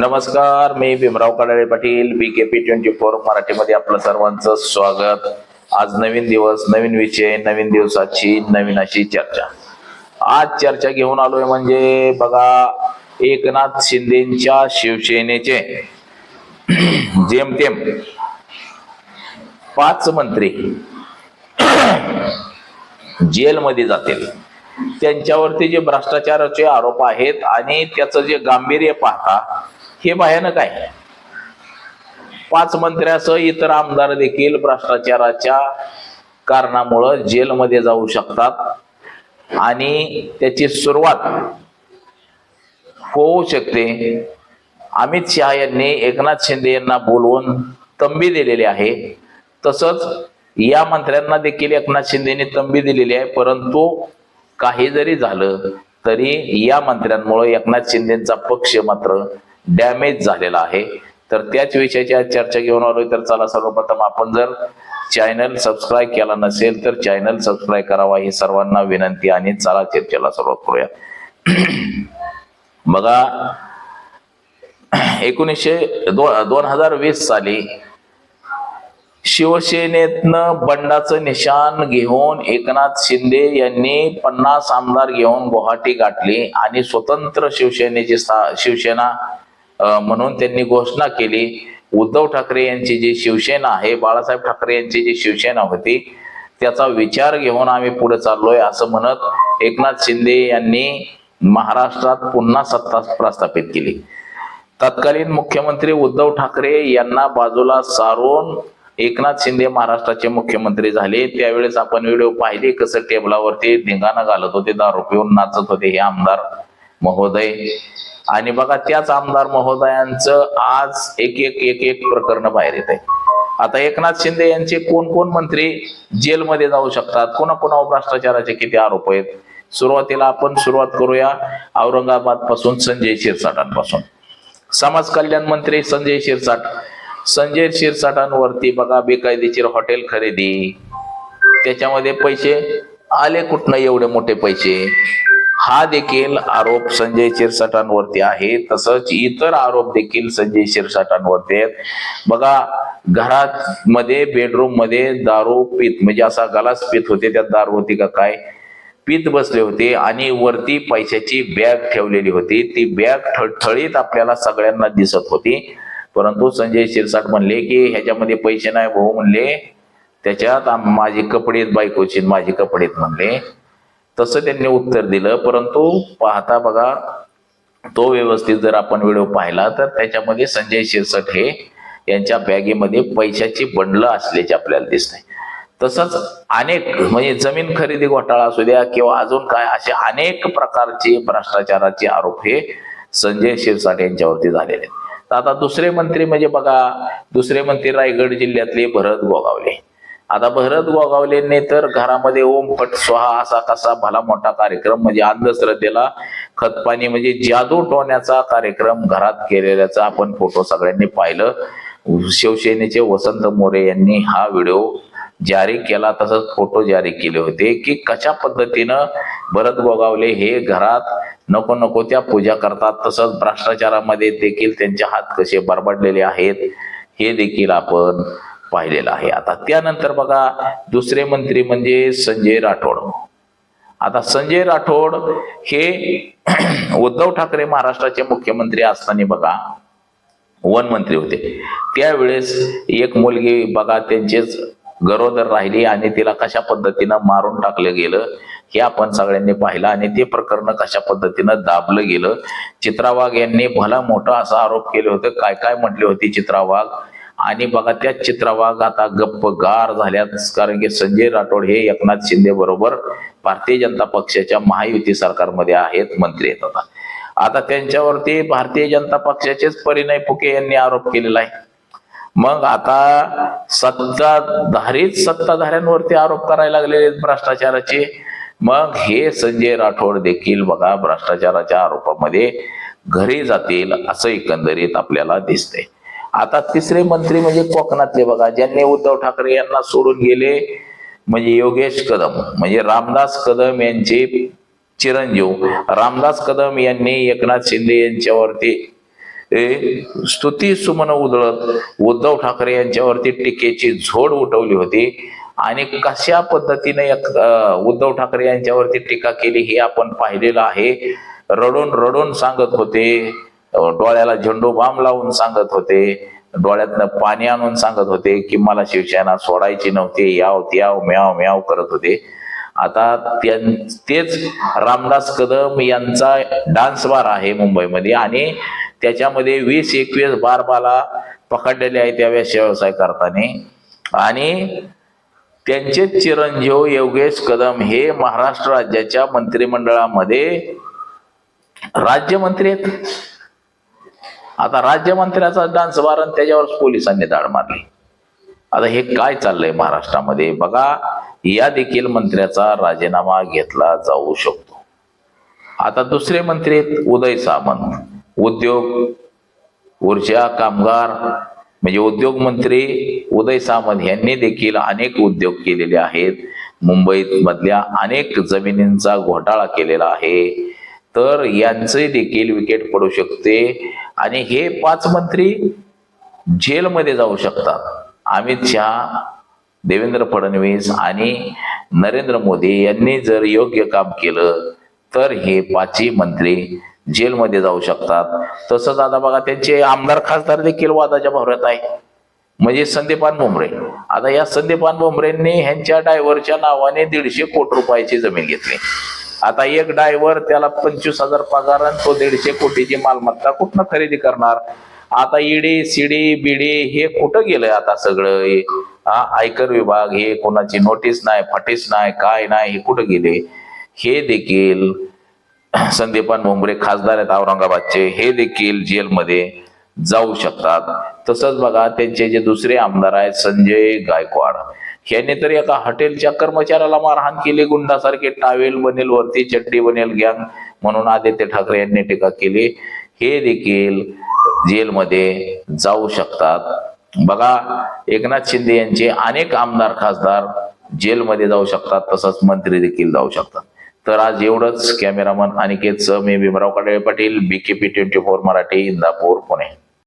नमस्कार मी Bhimrao Kadale Patil B K P twenty four मराठीमध्ये आपलं सर्वांचं स्वागत. आज नवीन दिवस नवीन विषय नवीन दिवसाची नवीन अशी चर्चा. आज चर्चा घेऊन आलोय म्हणजे बघा एकनाथ शिंदेच्या शिवसेनेचे. जेमतेम पाच मंत्री. जेलमध्ये जातील. त्यांच्यावरती जे भ्रष्टाचाराचे आरोप आहेत आणि त्याचं जे गांभीर्य पाहता हे भयानक आहे. पाच मंत्र्यासह इतर आमदार देखील भ्रष्टाचाराच्या कारणामुळं जेलमध्ये जाऊ शकतात आणि त्याची सुरुवात होऊ शकते. अमित शहा यांनी एकनाथ शिंदे यांना बोलवून तंबी दिलेली आहे. तसंच या मंत्र्यांना देखील एकनाथ शिंदेने तंबी दिलेली आहे परंतु काही जरी झालं तरी या मंत्र्यांमुळे एकनाथ शिंदेचा पक्ष मात्र डॅमेज झालेला आहे. तर त्याच विषयाची आज चर्चा घेऊन आलोय. तर चला सर्वप्रथम आपण जर चॅनल सबस्क्राईब केला नसेल तर चॅनल सबस्क्राईब करावा ही सर्वांना विनंती आणि चला चर्चेला सुरुवात करूया. बघा एकोणीसशे दो दोन हजार वीस साली शिवसेनेतनं बंडाचं निशान घेऊन एकनाथ शिंदे यांनी पन्नास आमदार घेऊन गुवाहाटी गाठली आणि स्वतंत्र शिवसेनेची शिवसेना म्हणून त्यांनी घोषणा केली. उद्धव ठाकरे यांची जी शिवसेना आहे बाळासाहेब ठाकरे यांची जी शिवसेना होती त्याचा विचार घेऊन आम्ही पुढे चाललोय असं म्हणत एकनाथ शिंदे यांनी महाराष्ट्रात पुन्हा सत्ता प्रस्थापित केली. तत्कालीन मुख्यमंत्री उद्धव ठाकरे यांना बाजूला सारून एकनाथ शिंदे महाराष्ट्राचे मुख्यमंत्री झाले. त्यावेळेस आपण व्हिडिओ पाहिले कसं टेबलावरती धिंगाणा घालत होते दारू पिऊन नाचत होते हे आमदार महोदय. आणि बघा त्याच आमदार महोदयांचं आज एक एक एक एक प्रकरण बाहेर येत आहे आता एकनाथ शिंदे यांचे कोण कोण मंत्री जेलमध्ये जाऊ शकतात? कोणा भ्रष्टाचाराचे किती आरोप आहेत? सुरुवातीला आपण सुरुवात करूया औरंगाबादपासून संजय शिरसाटांपासून. समाज कल्याण मंत्री संजय शिरसाट संजय शिरसाटांवरती बघा बेकायदेशीर हॉटेल खरेदी. त्याच्यामध्ये पैसे आले कुठनं एवढे मोठे पैसे? हा देखील आरोप संजय शिरसाटांवरती आहे. तसंच इतर आरोप देखील संजय शिरसाटांवरती आहेत. बघा घरात मध्ये बेडरूममध्ये दारू पीत म्हणजे असा गलास पीत होते त्यात दारू होती का काय? पीत बसले होते आणि वरती पैशाची बॅग ठेवलेली होती. ती बॅग ठळठळीत आपल्याला सगळ्यांना दिसत होती. परंतु संजय शिरसाट म्हणले की ह्याच्यामध्ये पैसे नाही भाऊ म्हणले. त्याच्यात माझे कपडे आहेत बायकोची माझी कपडे म्हणले. तसं त्यांनी उत्तर दिलं. परंतु पाहता बघा तो व्यवस्थित जर आपण व्हिडिओ पाहिला तर त्याच्यामध्ये संजय शिरसाट हे यांच्या बॅगेमध्ये पैशाची बंडलं असल्याचे आपल्याला दिसते तसंच अनेक म्हणजे जमीन खरेदी घोटाळा असू द्या किंवा अजून काय असे अनेक प्रकारचे भ्रष्टाचाराचे आरोप हे संजय शिरसाट यांच्यावरती झालेले आहेत. तर आता दुसरे मंत्री म्हणजे बघा दुसरे मंत्री रायगड जिल्ह्यातले भरत गोगावले. आता भरत गोगावलेंनी तर घरामध्ये ओम फट स्वाहा असा कसा भला मोठा कार्यक्रम म्हणजे अंधश्रद्धेला खतपाणी म्हणजे जादू टोण्याचा कार्यक्रम घरात केलेल्याचा आपण फोटो सगळ्यांनी पाहिलं. शिवसेनेचे वसंत मोरे यांनी हा व्हिडिओ जारी केला तसंच फोटो जारी केले होते की कशा पद्धतीनं भरत गोगावले हे घरात नको नको त्या पूजा करतात. तसंच भ्रष्टाचारामध्ये देखील त्यांचे हात कसे बरबडलेले आहेत हे देखील आपण पाहिलेलं आहे. आता त्यानंतर बघा दुसरे मंत्री म्हणजे संजय राठोड. आता संजय राठोड हे उद्धव ठाकरे महाराष्ट्राचे मुख्यमंत्री असताना बघा वन मंत्री होते. त्यावेळेस एक मुलगी बघा त्यांचेच गरोदर राहिली आणि तिला कशा पद्धतीनं मारून टाकलं गेलं हे आपण सगळ्यांनी पाहिलं आणि ते प्रकरण कशा पद्धतीनं दाबलं गेलं. चित्रा वाघ यांनी भला मोठा असा आरोप केले होते. काय काय म्हटले होते चित्रा वाघ आणि बघा त्याच चित्रा वाघ आता गप्प गार झाल्यात कारण की संजय राठोड हे एकनाथ शिंदे बरोबर भारतीय जनता पक्षाच्या महायुती सरकारमध्ये आहेत मंत्री आहेत आता. आता त्यांच्यावरती भारतीय जनता पक्षाचेच परिणय फुके यांनी आरोप केलेला आहे. मग आता सत्ताधारीच सत्ताधाऱ्यांवरती आरोप करायला लागलेले भ्रष्टाचाराचे. मग हे संजय राठोड देखील बघा भ्रष्टाचाराच्या आरोपामध्ये घरी जातील असं एकंदरीत आपल्याला दिसतंय. आता तिसरे मंत्री म्हणजे कोकणातले बघा ज्यांनी उद्धव ठाकरे यांना सोडून गेले म्हणजे योगेश कदम म्हणजे रामदास कदम यांचे चिरंजीव. रामदास कदम यांनी एकनाथ शिंदे यांच्यावरती ए, स्तुती सुमन उधळत उद्धव ठाकरे यांच्यावरती टीकेची झोड उठवली होती. आणि कशा पद्धतीने उद्धव ठाकरे यांच्यावरती टीका केली हे आपण पाहिलेलं आहे. रडून रडून सांगत होते. डोळ्याला झेंडू बाम लावून सांगत होते. डोळ्यातनं पाणी आणून सांगत होते की मला शिवसेना सोडायची नव्हती. याव त्याव म्याव म्याव करत होते. आता त्यां- तेच रामदास कदम यांचा डान्स बार आहे मुंबईमध्ये. आणि त्याच्यामध्ये वीस एकवीस बार बाला पकडलेले आहेत त्या वेश व्यवसाय करताना. आणि त्यांचे चिरंजीव योगेश कदम हे महाराष्ट्र राज्याच्या मंत्रिमंडळामध्ये राज्यमंत्री आहेत. आता राज्यमंत्र्याचा डान्स वारण त्याच्यावर पोलिसांनी दाड मारली. आता हे काय चाललंय महाराष्ट्रामध्ये? बघा या देखील मंत्र्याचा राजीनामा घेतला जाऊ शकतो. आता दुसरे मंत्री आहेत उदय सामंत. उद्योग ऊर्जा कामगार म्हणजे उद्योग मंत्री उदय सामंत यांनी देखील अनेक उद्योग केलेले आहेत. मुंबईत मधल्या अनेक जमिनींचा घोटाळा केलेला आहे. तर यांचे देखील विकेट पडू शकते. आणि हे पाच मंत्री जेलमध्ये जाऊ शकतात. अमित शहा देवेंद्र फडणवीस आणि नरेंद्र मोदी यांनी जर योग्य काम केलं तर हे पाचही मंत्री जेलमध्ये जाऊ शकतात. तसंच आता बघा त्यांचे आमदार खासदार देखील वादाच्या भोवऱ्यात आहे म्हणजे संदीपान भुमरे आता या संदीपान भुमरेंनी ह्यांच्या डायव्हरच्या नावाने दीडशे कोटी रुपयाची जमीन घेतली. आता एक डायव्हर त्याला पंचवीस हजार पगार आणि तो दीडशे कोटीची मालमत्ता कुठनं खरेदी करणार? आता ईडी सीडी बीडी हे कुठं गेलंय आता सगळं? हा आयकर विभाग हे कोणाची नोटीस नाही फटीस नाही काय नाही हे कुठं गेले? हे देखील संदीपान मुंबरे खासदार आहेत औरंगाबादचे हे देखील जेलमध्ये जाऊ शकतात. तसंच बघा त्यांचे जे दुसरे आमदार आहेत संजय गायकवाड यांनी तर एका हॉटेलच्या कर्मचाऱ्याला मारहाण केली गुंडासारखे टावेल बनेल वरती चड्डी बनेल गँग म्हणून आदित्य ठाकरे यांनी टीका केली. हे देखील जेलमध्ये जाऊ शकतात. बघा एकनाथ शिंदे यांचे अनेक आमदार खासदार जेलमध्ये जाऊ शकतात तसंच मंत्री देखील जाऊ शकतात. तर आज एवढंच. कॅमेरामन अनिकेत मी Bhimrao Kale Patil BKP twenty four Marathi Indapur Pune.